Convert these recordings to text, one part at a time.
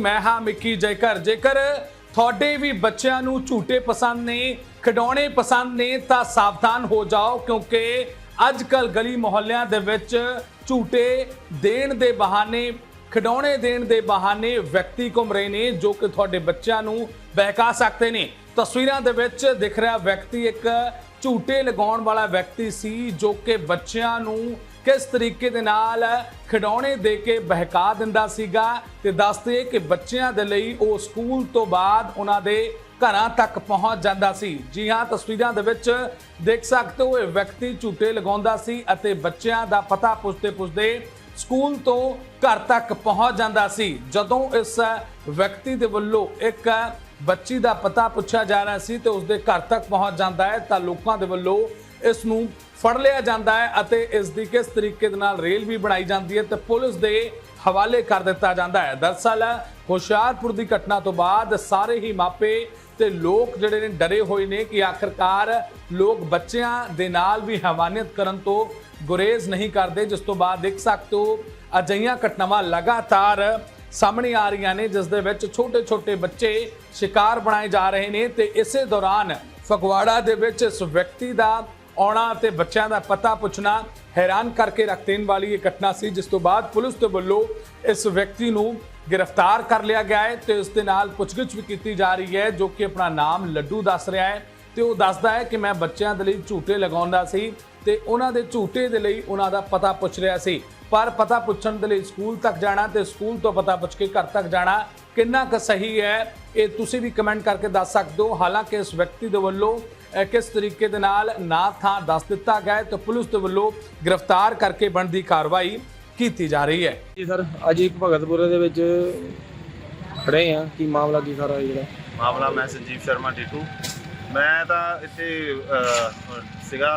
ਮੈਂ ਹਾਂ ਮਿੱਕੀ ਜੇਕਰ ਜੇਕਰ ਤੁਹਾਡੇ ਵੀ ਬੱਚਿਆਂ ਨੂੰ ਝੂਟੇ ਪਸੰਦ ਨੇ, ਖਿਡੌਣੇ ਪਸੰਦ ਨੇ, ਤਾਂ ਸਾਵਧਾਨ ਹੋ ਜਾਓ ਕਿਉਂਕਿ ਅੱਜ ਕੱਲ ਗਲੀ ਮੁਹੱਲਿਆਂ ਦੇ ਵਿੱਚ ਝੂਟੇ ਦੇਣ ਦੇ ਬਹਾਨੇ, ਖਿਡੌਣੇ ਦੇਣ ਦੇ ਬਹਾਨੇ ਵਿਅਕਤੀ ਘੁੰਮ ਰਹੇ ਨੇ ਜੋ ਕਿ ਤੁਹਾਡੇ ਬੱਚਿਆਂ ਨੂੰ ਬਹਿਕਾ ਸਕਦੇ ਨੇ। ਤਸਵੀਰਾਂ ਦੇ ਵਿੱਚ ਦਿਖ ਰਿਹਾ ਵਿਅਕਤੀ ਇੱਕ ਝੂਟੇ ਲਗਾਉਣ ਵਾਲਾ ਵਿਅਕਤੀ ਸੀ ਜੋ ਕਿ ਬੱਚਿਆਂ ਨੂੰ ਕਿਸ ਤਰੀਕੇ ਦੇ ਨਾਲ ਖਿਡੌਣੇ ਦੇ ਕੇ ਬਹਿਕਾ ਦਿੰਦਾ ਸੀਗਾ ਤੇ ਦੱਸਦੇ ਕਿ ਬੱਚਿਆਂ ਦੇ ਲਈ ਉਹ ਸਕੂਲ ਤੋਂ ਬਾਅਦ ਉਹਨਾਂ ਦੇ ਘਰਾਂ ਤੱਕ ਪਹੁੰਚ ਜਾਂਦਾ ਸੀ। ਜੀ ਹਾਂ, ਤਸਵੀਰਾਂ ਦੇ ਵਿੱਚ ਦੇਖ ਸਕਦੇ ਹੋ, ਇਹ ਵਿਅਕਤੀ ਝੂਟੇ ਲਗਾਉਂਦਾ ਸੀ ਅਤੇ ਬੱਚਿਆਂ ਦਾ ਪਤਾ ਪੁੱਛਦੇ ਪੁੱਛਦੇ ਸਕੂਲ ਤੋਂ ਘਰ ਤੱਕ ਪਹੁੰਚ ਜਾਂਦਾ ਸੀ। ਜਦੋਂ ਇਸ ਵਿਅਕਤੀ ਦੇ ਵੱਲੋਂ ਇੱਕ ਬੱਚੀ ਦਾ ਪਤਾ ਪੁੱਛਿਆ ਜਾ ਰਿਹਾ ਸੀ ਤੇ ਉਸਦੇ ਘਰ ਤੱਕ ਪਹੁੰਚ ਜਾਂਦਾ ਹੈ ਤਾਂ ਲੋਕਾਂ ਦੇ ਵੱਲੋਂ ਇਸ ਨੂੰ ਫੜ ਲਿਆ ਜਾਂਦਾ ਹੈ ਅਤੇ ਇਸ ਦੀ ਕਿਸ ਤਰੀਕੇ ਦੇ ਨਾਲ ਰੇਲ ਵੀ ਬਣਾਈ ਜਾਂਦੀ ਹੈ ਤੇ ਪੁਲਿਸ ਦੇ ਹਵਾਲੇ ਕਰ ਦਿੱਤਾ ਜਾਂਦਾ ਹੈ। ਦਰਸਲ, ਹੁਸ਼ਿਆਰਪੁਰ ਦੀ ਘਟਨਾ ਤੋਂ ਬਾਅਦ ਸਾਰੇ ਹੀ ਮਾਪੇ ਤੇ ਲੋਕ ਜਿਹੜੇ ਨੇ ਡਰੇ ਹੋਏ ਨੇ ਕਿ ਆਖਰਕਾਰ ਲੋਕ ਬੱਚਿਆਂ ਦੇ ਨਾਲ ਵੀ ਹਵਾਨੀਅਤ ਕਰਨ ਤੋਂ ਗੁਰੇਜ਼ ਨਹੀਂ ਕਰਦੇ, ਜਿਸ ਤੋਂ ਬਾਅਦ ਦੇਖ ਸਕਦੇ ਹੋ ਅਜਿਹੀਆਂ ਘਟਨਾਵਾਂ ਲਗਾਤਾਰ ਸਾਹਮਣੇ ਆ ਰਹੀਆਂ ਨੇ, ਜਿਸ ਦੇ ਵਿੱਚ ਛੋਟੇ ਛੋਟੇ ਬੱਚੇ ਸ਼ਿਕਾਰ ਬਣਾਏ ਜਾ ਰਹੇ ਨੇ ਤੇ ਇਸੇ ਦੌਰਾਨ ਫਗਵਾੜਾ ਦੇ ਵਿੱਚ ਇਸ ਵਿਅਕਤੀ ਦਾ ਆਉਣਾ ਤੇ ਬੱਚਿਆਂ ਦਾ ਪਤਾ ਪੁੱਛਣਾ, ਹੈਰਾਨ ਕਰਕੇ ਰੱਖ ਦੇਣ ਵਾਲੀ ਇਹ ਘਟਨਾ ਸੀ, ਜਿਸ ਤੋਂ ਬਾਅਦ ਪੁਲਿਸ ਦੇ ਵੱਲੋਂ ਇਸ ਵਿਅਕਤੀ ਨੂੰ ਗ੍ਰਿਫਤਾਰ ਕਰ ਲਿਆ ਗਿਆ ਹੈ ਤੇ ਉਸ ਦੇ ਨਾਲ ਪੁੱਛਗਿੱਛ ਵੀ ਕੀਤੀ ਜਾ ਰਹੀ ਹੈ, ਜੋ ਕਿ ਆਪਣਾ ਨਾਮ ਲੱਡੂ ਦੱਸ ਰਿਹਾ ਹੈ ਤੇ ਉਹ ਦੱਸਦਾ ਹੈ ਕਿ ਮੈਂ ਬੱਚਿਆਂ ਦੇ ਲਈ ਝੂਟੇ ਲਗਾਉਂਦਾ ਸੀ ਤੇ ਉਹਨਾਂ ਦੇ ਝੂਟੇ ਦੇ ਲਈ ਉਹਨਾਂ ਦਾ ਪਤਾ ਪੁੱਛ ਰਿਹਾ ਸੀ। ਪਰ ਪਤਾ ਪੁੱਛਣ ਦੇ ਲਈ ਸਕੂਲ ਤੱਕ ਜਾਣਾ ਤੇ ਸਕੂਲ ਤੋਂ ਪਤਾ ਪੁੱਛ ਕੇ ਘਰ ਤੱਕ ਜਾਣਾ ਕਿੰਨਾ ਕੁ ਸਹੀ ਹੈ, ਇਹ ਤੁਸੀਂ ਵੀ ਕਮੈਂਟ ਕਰਕੇ ਦੱਸ ਸਕਦੇ ਹੋ। ਹਾਲਾਂਕਿ ਇਸ ਵਿਅਕਤੀ ਦੇ ਵੱਲੋਂ ਕਿਸ ਤਰੀਕੇ ਦੇ ਨਾਲ ਨਾ ਥਾਂ ਦੱਸ ਦਿੱਤਾ ਗਿਆ ਹੈ ਤੇ ਪੁਲਿਸ ਦੇ ਵੱਲੋਂ ਗ੍ਰਿਫਤਾਰ ਕਰਕੇ ਬਣਦੀ ਕਾਰਵਾਈ ਕੀਤੀ ਜਾ ਰਹੀ ਹੈ। ਜੀ ਸਰ ਅੱਜ ਇੱਕ ਭਗਤਪੁਰੇ ਦੇ ਵਿੱਚ ਖੜੇ ਆ ਕੀ ਮਾਮਲਾ ਕੀ ਸਾਰਾ ਜਿਹੜਾ? ਮਾਮਲਾ ਮੈਂ ਸੰਜੀਵ ਸ਼ਰਮਾ ਟੀਟੂ ਮੈਂ ਤਾਂ ਇੱਥੇ ਸੀਗਾ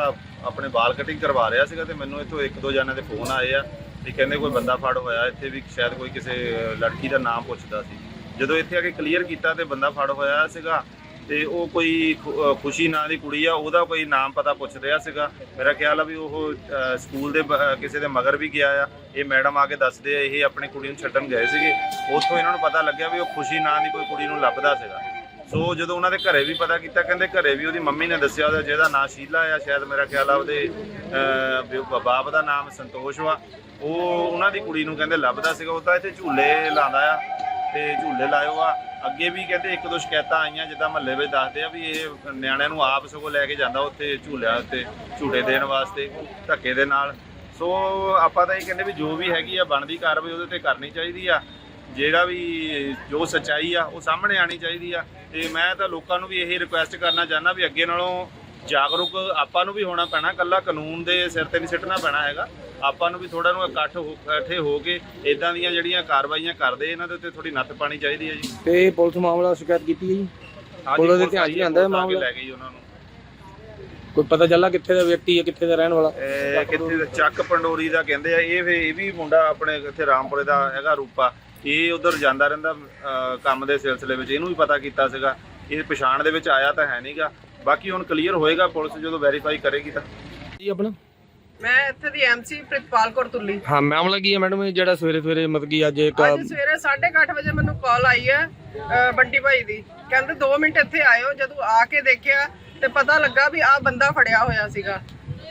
ਆਪਣੇ ਵਾਲ ਕਟਿੰਗ ਕਰਵਾ ਰਿਹਾ ਸੀਗਾ ਤੇ ਮੈਨੂੰ ਇੱਥੋਂ ਇੱਕ ਦੋ ਜਣਿਆਂ ਦੇ ਫੋਨ ਆਏ ਆ ਤੇ ਕਹਿੰਦੇ ਕੋਈ ਬੰਦਾ ਫੜ ਹੋਇਆ ਇੱਥੇ ਵੀ ਸ਼ਾਇਦ ਕੋਈ ਕਿਸੇ ਲੜਕੀ ਦਾ ਨਾਮ ਪੁੱਛਦਾ ਸੀ। ਜਦੋਂ ਇੱਥੇ ਆ ਕੇ ਕਲੀਅਰ ਕੀਤਾ ਤੇ ਬੰਦਾ ਫੜ ਹੋਇਆ ਸੀਗਾ ਤੇ ਉਹ ਕੋਈ ਖੁ- ਅਹ, ਖੁਸ਼ੀ ਨਾਂ ਦੀ ਕੁੜੀ ਆ ਉਹਦਾ ਕੋਈ ਨਾਮ ਪਤਾ ਪੁੱਛ ਰਿਹਾ ਸੀਗਾ। ਮੇਰਾ ਖਿਆਲ ਆ ਵੀ ਉਹ ਅਹ, ਸਕੂਲ ਦੇ ਬ- ਅਹ, ਕਿਸੇ ਦੇ ਮਗਰ ਵੀ ਗਿਆ ਆ। ਇਹ ਮੈਡਮ ਆ ਕੇ ਦੱਸਦੇ ਆ ਇਹ ਆਪਣੀ ਕੁੜੀ ਨੂੰ ਛੱਡਣ ਗਏ ਸੀਗੇ। ਉੱਥੋਂ ਇਹਨਾਂ ਨੂੰ ਪਤਾ ਲੱਗਿਆ ਵੀ ਉਹ ਖੁਸ਼ੀ ਨਾਂ ਦੀ ਕੋਈ ਕੁੜੀ ਨੂੰ ਲੱਭਦਾ ਸੀਗਾ। ਸੋ ਜਦੋਂ ਉਹਨਾਂ ਦੇ ਘਰੇ ਵੀ ਪਤਾ ਕੀਤਾ ਕਹਿੰਦੇ ਘਰੇ ਵੀ ਉਹਦੀ ਮੰਮੀ ਨੇ ਦੱਸਿਆ ਉਹਦਾ ਜਿਹਦਾ ਨਾਂ ਸ਼ੀਲਾ ਆ ਸ਼ਾਇਦ ਮੇਰਾ ਖਿਆਲ ਆ ਉਹਦੇ ਅਹ, ਵੀ ਉਹ ਬਾਪ ਦਾ ਨਾਮ ਸੰਤੋਸ਼ ਵਾ। ਉਹ ਉਹਨਾਂ ਦੀ ਕੁੜੀ ਨੂੰ ਕਹਿੰਦੇ ਲੱਭਦਾ ਸੀਗਾ ਉਹ ਤਾਂ ਇੱਥੇ ਝੂਲੇ ਲਾਉਂਦਾ ਆ ਤੇ ਝੂਲੇ ਲਾਇਓ ਆ। ਅੱਗੇ ਵੀ ਕਹਿੰਦੇ ਇੱਕ ਦੋ ਸ਼ਿਕਾਇਤਾਂ ਆਈਆਂ, ਜਿੱਦਾਂ ਮਹੱਲੇ ਵਿੱਚ ਦੱਸਦੇ ਆ ਵੀ ਇਹ ਨਿਆਣਿਆਂ ਨੂੰ ਆਪ ਸਗੋਂ ਲੈ ਕੇ ਜਾਂਦਾ ਉੱਥੇ ਝੂਲਿਆਂ ਉੱਤੇ, ਝੂਟੇ ਦੇਣ ਵਾਸਤੇ, ਧੱਕੇ ਦੇ ਨਾਲ। ਸੋ ਆਪਾਂ ਤਾਂ ਇਹ ਕਹਿੰਦੇ ਵੀ ਜੋ ਵੀ ਹੈਗੀ ਆ, ਬਣਦੀ ਕਾਰਵਾਈ ਉਹਦੇ ਤੇ ਕਰਨੀ ਚਾਹੀਦੀ ਆ। ਜਿਹੜਾ ਵੀ ਜੋ ਸੱਚਾਈ ਆ, ਉਹ ਸਾਹਮਣੇ ਆਣੀ ਚਾਹੀਦੀ ਆ। ਤੇ ਮੈਂ ਤਾਂ ਲੋਕਾਂ ਨੂੰ ਵੀ ਇਹੀ ਰਿਕੁਐਸਟ ਕਰਨਾ ਚਾਹੁੰਦਾ ਵੀ ਅੱਗੇ ਨਾਲੋਂ ਜਾਗਰੂਕ ਆਪਾਂ ਨੂੰ ਵੀ ਹੋਣਾ ਪੈਣਾ ਕੱਲਾ ਕਾਨੂੰਨ ਦੇ ਸਿਰ ਤੇ ਨਹੀਂ ਸਿੱਟਣਾ ਪੈਣਾ ਹੈਗਾ। ਆਪਾਂ ਨੂੰ ਵੀ ਥੋੜਾ ਨੂੰ ਇਕੱਠ ਹੋ ਇਕੱਠੇ ਹੋ ਕੇ ਇਦਾਂ ਦੀਆਂ ਜਿਹੜੀਆਂ ਕਾਰਵਾਈਆਂ ਕਰਦੇ ਇਹਨਾਂ ਦੇ ਉੱਤੇ ਥੋੜੀ ਨੱਥ ਪਾਣੀ ਚਾਹੀਦੀ ਹੈ ਜੀ। ਤੇ ਪੁਲਿਸ ਮਾਮਲਾ ਸ਼ਿਕਾਇਤ ਕੀਤੀ ਹੈ ਜੀ? ਪੁਲਿਸ ਦੇ ਧਿਆਨ 'ਚ ਆਈ ਹੈ, ਆਂਦਾ ਇਹ ਮਾਮਲਾ? ਲੈ ਗਈ ਉਹਨਾਂ ਨੂੰ। ਕੋਈ ਪਤਾ ਚੱਲਾ ਕਿੱਥੇ ਦਾ ਵਿਅਕਤੀ ਹੈ ਕਿੱਥੇ ਦਾ ਰਹਿਣ ਵਾਲਾ? ਕਿੱਥੇ ਦਾ? ਚੱਕ ਪੰਡੋਰੀ ਦਾ ਕਹਿੰਦੇ ਆ ਇਹ ਫੇ ਇਹ ਵੀ ਮੁੰਡਾ ਆਪਣੇ ਇੱਥੇ ਰਾਮਪੁਰੇ ਦਾ ਹੈਗਾ ਰੂਪਾ। ਇਹ ਉਧਰ ਜਾਂਦਾ ਰਹਿੰਦਾ ਕੰਮ ਦੇ ਸਿਲਸਿਲੇ ਵਿੱਚ ਇਹਨੂੰ ਵੀ ਪਤਾ ਕੀਤਾ ਸੀਗਾ। ਇਹ ਪਛਾਣ ਦੇ ਵਿੱਚ ਆਇਆ ਤਾਂ ਹੈ ਨਹੀਂਗਾ ਬਾਕੀ ਹੁਣ ਕਲੀਅਰ ਹੋਏਗਾ ਪੁਲਿਸ ਜਦੋਂ ਵੈਰੀਫਾਈ ਕਰੇਗੀ ਤਾਂ। ਜੀ ਆਪਣਾ? ਮੈਂ ਇੱਥੇ ਦੀ ਐਮਸੀ ਪ੍ਰਿਤਪਾਲ ਕੌਰ ਤੁੱਲੀ ਹਾਂ ਮਾਮਲਾ ਕੀ ਹੈ ਮੈਡਮ? ਇਹ ਜਿਹੜਾ ਸਵੇਰੇ ਸਵੇਰੇ ਮਤਲਬ ਕਿ ਅੱਜ ਇੱਕ ਅੱਜ ਸਵੇਰੇ 8:30 ਵਜੇ ਮੈਨੂੰ ਕਾਲ ਆਈ ਹੈ ਬੰਟੀ ਭਾਈ ਦੀ। ਕਹਿੰਦੇ 2 ਮਿੰਟ ਇੱਥੇ ਆਇਓ ਜਦੋਂ ਆ ਕੇ ਦੇਖਿਆ ਤੇ ਪਤਾ ਲੱਗਾ ਵੀ ਆ ਬੰਦਾ ਫੜਿਆ ਹੋਇਆ ਸੀਗਾ।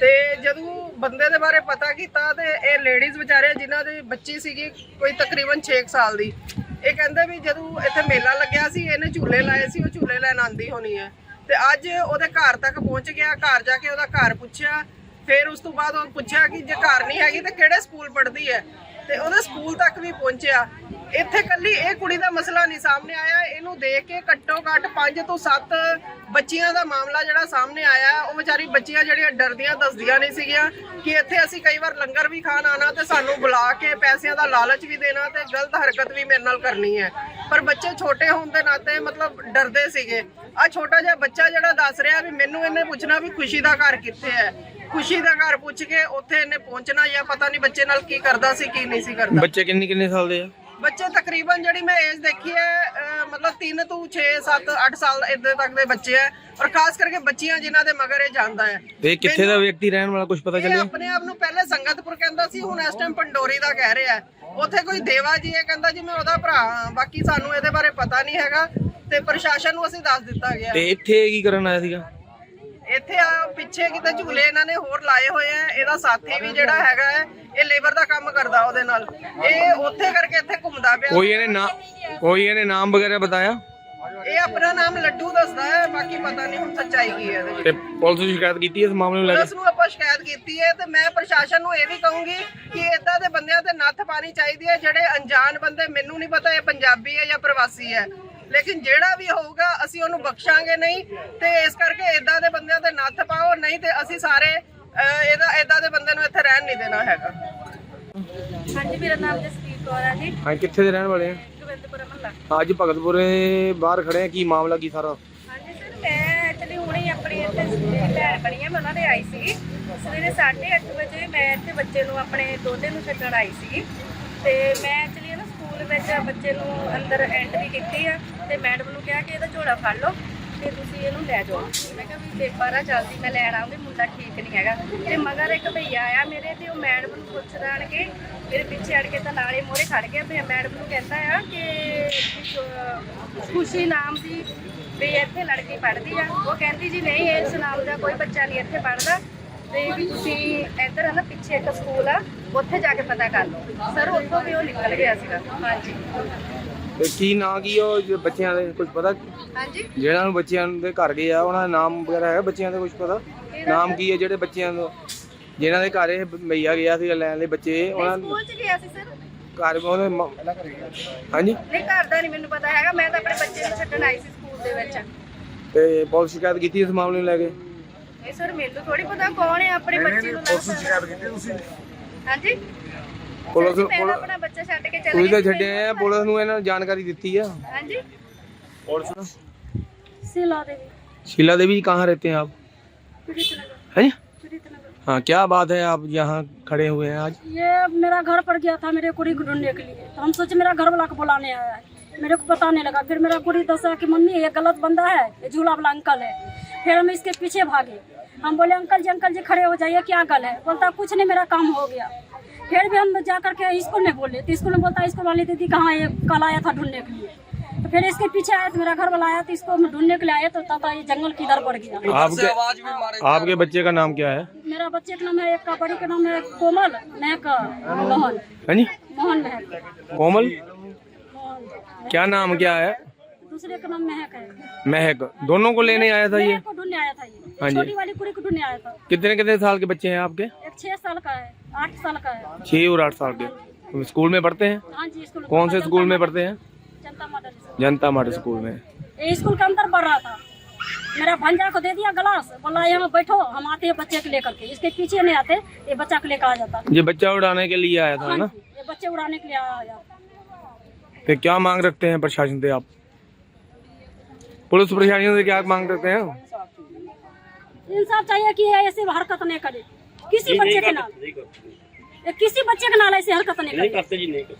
ਤੇ ਜਦੋਂ ਬੰਦੇ ਦੇ ਬਾਰੇ ਪਤਾ ਕੀਤਾ ਤੇ ਇਹ ਲੇਡੀਜ਼ ਵਿਚਾਰੇ ਜਿਨ੍ਹਾਂ ਦੀ ਬੱਚੀ ਸੀਗੀ ਕੋਈ ਤਕਰੀਬਨ 6 ਸਾਲ ਦੀ। ਇਹ ਕਹਿੰਦੇ ਵੀ ਜਦੋਂ ਇੱਥੇ ਮੇਲਾ ਲੱਗਿਆ ਸੀ ਇਹਨੇ ਝੂਲੇ ਲਾਏ ਸੀ ਉਹ ਝੂਲੇ ਲੈਣ ਆਂਦੀ ਹੋਣੀ ਹੈ। ਤੇ ਅੱਜ ਉਹਦੇ ਘਰ ਤੱਕ ਪਹੁੰਚ ਗਿਆ, ਘਰ ਜਾ ਕੇ ਉਹਦਾ ਘਰ ਪੁੱਛਿਆ, ਫਿਰ ਉਸ ਤੋਂ ਬਾਅਦ ਉਹ ਪੁੱਛਿਆ ਕਿ ਜੇ ਘਰ ਨਹੀਂ ਹੈਗੀ ਤਾਂ ਕਿਹੜੇ ਸਕੂਲ ਪੜ੍ਹਦੀ ਹੈ? ਤੇ ਉਹਦੇ ਸਕੂਲ ਤੱਕ ਵੀ ਪਹੁੰਚਿਆ। ਇੱਥੇ ਕੱਲੀ ਇਹ ਕੁੜੀ ਦਾ ਮਸਲਾ ਨਹੀਂ ਸਾਹਮਣੇ ਆਇਆ। ਇਹਨੂੰ ਦੇਖ ਕੇ ਘੱਟੋ ਘੱਟ 5 ਤੋਂ 7 ਬੱਚੀਆਂ ਦਾ ਮਾਮਲਾ ਜਿਹੜਾ ਸਾਹਮਣੇ ਆਇਆ, ਉਹ ਵਿਚਾਰੀ ਬੱਚੀਆਂ ਜਿਹੜੀਆਂ ਡਰਦੀਆਂ ਦੱਸਦੀਆਂ ਨਹੀਂ ਸੀਗੀਆਂ ਕਿ ਇੱਥੇ ਅਸੀਂ ਕਈ ਵਾਰ ਲੰਗਰ ਵੀ ਖਾਣ ਆਣਾ ਤੇ ਸਾਨੂੰ ਬੁਲਾ ਕੇ ਪੈਸਿਆਂ ਦਾ ਲਾਲਚ ਵੀ ਦੇਣਾ ਤੇ ਗਲਤ ਹਰਕਤ ਵੀ ਮੇਰੇ ਨਾਲ ਕਰਨੀ ਹੈ। ਪਰ ਬੱਚੇ ਛੋਟੇ ਹੋਣ ਦੇ ਨਾਤੇ ਮਤਲਬ ਡਰਦੇ ਸੀਗੇ। ਆ ਛੋਟਾ ਜਿਹਾ ਬੱਚਾ ਜਿਹੜਾ ਦੱਸ ਰਿਹਾ ਵੀ ਮੈਨੂੰ ਇਹਨੇ ਪੁੱਛਣਾ ਵੀ ਖੁਸ਼ੀ ਦਾ ਘਰ ਕਿੱਥੇ ਹੈ। ਖੁਸ਼ੀ ਦਾ ਘਰ ਪੁੱਛ ਕੇ ਉੱਥੇ ਇਹਨੇ ਪਹੁੰਚਣਾ ਜਾਂ ਪਤਾ ਨਹੀਂ ਬੱਚੇ ਨਾਲ ਕੀ ਕਰਦਾ ਸੀ ਕੀ ਨਹੀਂ ਸੀ ਕਰਦਾ। ਬੱਚੇ ਕਿੰਨੇ ਕਿੰਨੇ ਸਾਲ ਦੇ ਆ? ਬੱਚੇ ਤਕਰੀਬਨ ਜਿਹੜੀ ਮੈਂ ਏਜ ਦੇਖੀ ਹੈ ਮਤਲਬ 3 ਤੋਂ 6 7 8 ਸਾਲ ਇਦਾਂ ਤੱਕ ਦੇ ਬੱਚੇ ਆ। ਔਰ ਖਾਸ ਕਰਕੇ ਬੱਚੀਆਂ ਜਿਨ੍ਹਾਂ ਦੇ ਮਗਰ ਇਹ ਜਾਂਦਾ ਹੈ। ਤੇ ਇਹ ਕਿੱਥੇ ਦਾ ਵਿਅਕਤੀ ਰਹਿਣ ਵਾਲਾ ਕੁਝ ਪਤਾ ਇਹ ਚੱਲਿਆ? ਆਪਣੇ ਆਪ ਨੂੰ ਪਹਿਲੇ ਸੰਗਤਪੁਰ ਕਹਿੰਦਾ ਸੀ ਹੁਣ ਇਸ ਟਾਈਮ ਪੰਡੋਰੀ ਦਾ ਕਹਿ ਰਿਹਾ ਹੈ। ਉੱਥੇ ਕੋਈ ਦੇਵਾ ਜੀ ਇਹ ਕਹਿੰਦਾ ਜੀ ਮੈਂ ਉਹਦਾ ਭਰਾ ਹਾਂ ਬਾਕੀ ਸਾਨੂੰ ਇਹਦੇ ਬਾਰੇ ਪਤਾ ਨਹੀਂ ਹੈਗਾ ਤੇ ਪ੍ਰਸ਼ਾਸਨ ਨੂੰ ਅਸੀਂ ਦੱਸ ਦਿੱਤਾ ਗਿਆ। ਤੇ ਇੱਥੇ ਕੀ ਕਰਨ ਆਇਆ ਸੀਗਾ? ਇੱਥੇ ਆ ਪਿੱਛੇ ਕਿਤੇ ਝੂਲੇ ਇਹਨਾਂ ਨੇ ਹੋਰ ਲਾਏ ਹੋਏ ਆ ਇਹਦਾ ਸਾਥੀ ਵੀ ਜਿਹੜਾ ਹੈਗਾ ਹੈ ਇਹ ਲੇਬਰ ਦਾ ਕੰਮ ਕਰਦਾ ਉਹਦੇ ਨਾਲ। ਇਹ ਉੱਥੇ ਕਰਕੇ ਇੱਥੇ ਘੁੰਮਦਾ ਪਿਆ। ਕੋਈ ਇਹਨੇ ਨਾ ਕੋਈ ਇਹਨੇ ਨਾਮ ਵਗੈਰਾ ਬਤਾਇਆ? ਇਹ ਆਪਣਾ ਨਾਮ ਲੱਡੂ ਦੱਸਦਾ ਹੈ ਬਾਕੀ ਪਤਾ ਨਹੀਂ ਹੁਣ ਸੱਚਾਈ ਕੀ ਹੈ ਇਹਦੇ ਵਿੱਚ। ਤੇ ਪੁਲਿਸ ਨੂੰ ਸ਼ਿਕਾਇਤ ਕੀਤੀ ਇਸ ਮਾਮਲੇ ਨੂੰ ਲੈ ਪੁਲਿਸ ਕੇ ਨੂੰ ਆਪਾਂ ਸ਼ਿਕਾਇਤ ਕੀਤੀ ਹੈ ਤੇ ਮੈਂ ਪ੍ਰਸ਼ਾਸਨ ਨੂੰ ਇਹ ਵੀ ਕਹੂੰਗੀ ਕਿ ਇਦਾਂ ਦੇ ਬੰਦਿਆਂ ਤੇ ਨੱਥ ਪਾਣੀ ਚਾਹੀਦੀ ਹੈ ਜਿਹੜੇ ਅਣਜਾਣ ਬੰਦੇ ਮੈਨੂੰ ਨਹੀਂ ਪਤਾ ਇਹ ਪੰਜਾਬੀ ਹੈ ਜਾਂ ਪ੍ਰਵਾਸੀ ਹੈ। ਲੇਕਿਨ ਜਿਹੜਾ ਵੀ ਹੋਊਗਾ ਅਸੀਂ ਉਹਨੂੰ ਬਖਸ਼ਾਂਗੇ ਨਹੀਂ ਤੇ ਇਸ ਕਰਕੇ ਇਦਾਂ ਦੇ ਬੰਦਿਆਂ ਤੇ ਨੱਥ ਪਾਓ ਨਹੀਂ ਤੇ ਅਸੀਂ ਸਾਰੇ ਅਹ, ਇਹਦਾ ਇਦਾਂ ਦੇ ਬੰਦੇ ਨੂੰ ਇੱਥੇ ਰਹਿਣ ਨਹੀਂ ਦੇਣਾ ਹੈਗਾ। ਹਾਂਜੀ ਮੇਰਾ ਨਾਮ ਜਸਪੀਤ ਕੌਰ ਹੈ ਜੀ। ਹਾਂ ਕਿੱਥੇ ਦੇ ਰਹਿਣ ਵਾਲੇ ਆ? ਗੋਬਿੰਦਪੁਰਾ ਮਹੱਲਾ। ਅੱਜ ਭਗਤਪੁਰੇ ਬਾਹਰ ਖੜੇ ਆ ਕੀ ਮਾਮਲਾ ਕੀ ਸਾਰਾ? ਹਾਂਜੀ ਸਰ ਮੈਂ ਐਕਚੁਅਲੀ ਹੁਣੇ ਹੀ ਆਪਣੀ ਇੱਥੇ ਮੇਰੀ ਭੈਣ ਬਣੀ ਹੈ ਮੈਂ ਉਹਨਾਂ ਦੇ ਆਈ ਸੀ। ਸਵੇਰੇ 8:30 ਵਜੇ ਮੈਂ ਇੱਥੇ ਬੱਚੇ ਨੂੰ ਆਪਣੇ ਦੋਤੇ ਨੂੰ ਛੱਡਣ ਆਈ ਸੀ। ਤੇ ਮੈਂ ਐਕਚੁਅਲੀ ਨਾ ਸਕੂਲ ਵਿੱਚ ਬੱਚੇ ਨੂੰ ਅੰਦਰ ਐਂਟਰੀ ਕੀਤੀ ਆ ਤੇ ਮੈਡਮ ਨੂੰ ਕਿਹਾ ਕਿ ਇਹਦਾ ਝੋਲਾ ਫੜ ਲਓ। ਤੇ ਤੁਸੀਂ ਇਹਨੂੰ ਲੈ ਜਾਓ। ਮੈਂ ਕਿਹਾ ਵੀ ਪੇਪਰ ਆ ਚੱਲਦੀ ਮੈਂ ਲੈਣ ਆਉਂਗੀ ਮੁੰਡਾ ਠੀਕ ਨਹੀਂ ਹੈਗਾ। ਤੇ ਮਗਰ ਇੱਕ ਭਈਆ ਆਇਆ ਮੇਰੇ ਤੇ, ਉਹ ਮੈਡਮ ਨੂੰ ਪੁੱਛਦਾ ਆਣ ਕੇ, ਮੇਰੇ ਪਿੱਛੇ ਅੜ ਕੇ ਤਾਂ ਨਾਲੇ ਮੋਰੇ ਖੜ ਗਿਆ, ਭਈਆ ਮੈਡਮ ਨੂੰ ਕਹਿੰਦਾ ਆ ਕਿ ਖੁਸ਼ੀ ਨਾਮ ਦੀ ਵੀ ਇੱਥੇ ਲੜਕੀ ਪੜ੍ਹਦੀ ਆ। ਉਹ ਕਹਿੰਦੀ ਜੀ, ਨਹੀਂ, ਇਸ ਨਾਮ ਦਾ ਕੋਈ ਬੱਚਾ ਨਹੀਂ ਇੱਥੇ ਪੜ੍ਹਦਾ। ਤੇ ਵੀ ਤੁਸੀਂ ਇੱਧਰ ਆ ਨਾ, ਪਿੱਛੇ ਇੱਕ ਸਕੂਲ ਆ, ਉੱਥੇ ਜਾ ਕੇ ਪਤਾ ਕਰ ਲਓ। ਸਰ, ਉੱਥੋਂ ਵੀ ਉਹ ਨਿਕਲ ਗਿਆ ਸੀਗਾ। ਹਾਂਜੀ। ਤੇ ਕੀ ਨਾਂ ਕੀ ਉਹ ਜੋ ਬੱਚਿਆਂ ਦੇ ਕੁਝ ਪਤਾ? ਹਾਂਜੀ? ਜਿਹੜਾ ਨੂੰ ਬੱਚਿਆਂ ਦੇ ਘਰ ਗਏ ਆ ਉਹਨਾਂ ਦਾ ਨਾਮ ਵਗੈਰਾ ਹੈ ਬੱਚਿਆਂ ਦੇ ਕੁਝ ਪਤਾ? ਨਾਮ ਕੀ ਹੈ ਜਿਹੜੇ ਬੱਚਿਆਂ ਦਾ? ਜਿਨ੍ਹਾਂ ਦੇ ਘਰ ਇਹ ਮਈਆ ਗਿਆ ਸੀ ਲੈਣ ਲਈ ਬੱਚੇ ਉਹਨਾਂ ਨੂੰ ਸਕੂਲ ਚ ਗਿਆ ਸੀ ਸਰ। ਘਰ ਉਹਦੇ ਮ- ਹਾਂਜੀ? ਨਹੀਂ ਘਰ ਦਾ ਨਹੀਂ ਮੈਨੂੰ ਪਤਾ ਹੈਗਾ। ਮੈਂ ਤਾਂ ਆਪਣੇ ਬੱਚੇ ਨੂੰ ਛੱਡਣ ਆਈ ਸੀ ਸਕੂਲ ਦੇ ਵਿੱਚ। ਤੇ ਪੁਲਿਸ ਸ਼ਿਕਾਇਤ ਕੀਤੀ ਇਸ ਮਾਮਲੇ ਨੂੰ ਲੈ ਕੇ? ਇਹ ਸਰ ਮੈਨੂੰ ਥੋੜੀ ਪਤਾ ਕੌਣ ਹੈ ਆਪਣੇ ਬੱਚੇ ਨੂੰ ਪੁਲਿਸ ਸ਼ਿਕਾਇਤ ਕੀਤੀ ਤੁਸੀਂ? ਹਾਂਜੀ? ਪੁਲਿਸ ਮੈਂ ਤਾਂ ਪੁਲਿਸ- ਆਪਣਾ ਬੱਚਾ ਛੱਡ ਕੇ ਚਲੇ ਤੁਸੀਂ ਤਾਂ ਗਈ ਸੀ, ਛੱਡੇ ਆ ਪੁਲਿਸ ਨੂੰ ਇਹਨਾਂ ਨੂੰ ਜਾਣਕਾਰੀ ਦਿੱਤੀ ਆ ਹਾਂਜੀ सिला देवी शीला देवी कहाँ रहते हैं आप पीड़ित नगर हैं जी? पीड़ित नगर हाँ क्या बात है आप यहाँ खड़े हुए हैं आज ये मेरा घर पर गया था मेरे कुड़ी को ढूंढने के लिए तो हम सोचे मेरा घर वाला को बुलाने आया है मेरे को पता नहीं लगा फिर मेरा कुड़ी दसा कि मम्मी ये गलत बंदा है ये झूला वाला अंकल है फिर हम इसके पीछे भागे हम बोले अंकल जी अंकल जी खड़े हो जाइए क्या गल है? बोलता कुछ नहीं मेरा काम हो गया। फिर भी हम जा करके स्कूल में बोले तो स्कूल में बोलता स्कूल वाली दीदी कहाँ ये कल आया था ढूँढने के लिए। तो फिर इसके पीछे आया तो मेरा घर वाला आया तो इसको हम ढूँढने के लिए आए तो तब ये जंगल किधर पड़ गया। आपके आपके बच्चे का नाम क्या है? मेरा बच्चे का नाम है एक का बड़ी का नाम है कोमल महक मोहन। हैं जी मोहन महक। कोमल? क्या नाम क्या है? दूसरे का नाम महक है। महक। दोनों को लेने आया था ये? ढूँढने आया था ये। हाँ जी। छोटी वाली कुड़ी को ढूँढने आया था। कितने कितने साल के बच्चे हैं आपके? एक छह साल का है आठ साल का है। छह और आठ साल के। स्कूल में पढ़ते हैं? हाँ जी स्कूल कौन से स्कूल में पढ़ते हैं? Janta model school. Janta model school में। स्कूल के अंदर पढ़ रहा था। मेरा भंजा को दे दिया गिलास। बोला यहाँ बैठो हम आते हैं बच्चे को लेकर के। इसके पीछे नहीं आते ये बच्चा को लेकर आ जाता। ये बच्चा उड़ाने के लिए आया था हाँ ना? ये बच्चे उड़ाने के लिए आया तो क्या मांग रखते हैं प्रशासन से आप? पुलिस प्रशासन से क्या मांग रखते हैं इंसाफ चाहिए कि ये ऐसे हरकत नहीं करे किसी बच्चे के नाल ये किसी बच्चे के नाल ऐसे हरकत नहीं करे